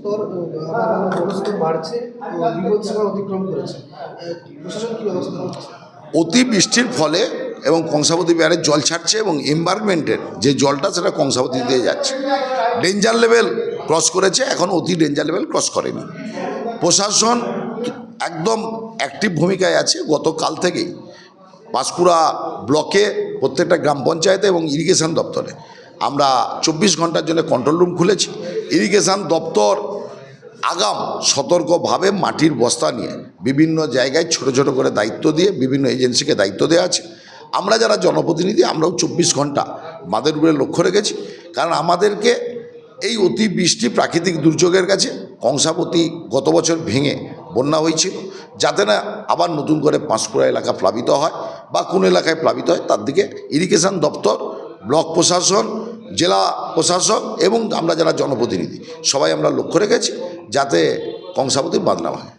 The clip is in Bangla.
স্তর আবার বাড়ছে অতিক্রম করেছে। প্রশাসন ব্যবস্থা নিচ্ছে? অতি বৃষ্টির ফলে এবং কংসাবতী বিহারে জল ছাড়ছে এবং এনভায়রনমেন্টের যে জলটা, সেটা কংসাবতী দিয়ে যাচ্ছে। ডেঞ্জার লেভেল ক্রস করেছে, এখন অতি ডেঞ্জার লেভেল ক্রস করেনি। প্রশাসন একদম অ্যাক্টিভ ভূমিকায় আছে। গতকাল থেকেই পাঁশকুড়া ব্লকে প্রত্যেকটা গ্রাম পঞ্চায়েতে এবং ইরিগেশন দপ্তরে আমরা চব্বিশ ঘণ্টার জন্য কন্ট্রোল রুম খুলেছি। ইরিগেশন দপ্তর আগাম সতর্কভাবে মাটির বস্তা নিয়ে বিভিন্ন জায়গায় ছোট ছোট করে দায়িত্ব দিয়ে বিভিন্ন এজেন্সিকে দায়িত্ব দেওয়া আছে। আমরা যারা জনপ্রতিনিধি, আমরাও চব্বিশ ঘণ্টা মাদের উপরে লক্ষ্য রেখেছি। কারণ আমাদেরকে এই অতি বৃষ্টি প্রাকৃতিক দুর্যোগের কাছে কংসাবতী গত বছর ভেঙে বন্যা হয়েছিল। যাতে না আবার নতুন করে পাঁশকুড়া এলাকা প্লাবিত হয় বা কোন এলাকায় প্লাবিত হয়, তার দিকে ইরিগেশন দপ্তর, ব্লক প্রশাসন, জেলা প্রশাসক এবং আমরা যারা জনপ্রতিনিধি, সবাই আমরা লক্ষ্য রেখেছি। যাতে কংসাবতীর বাদ না হয়।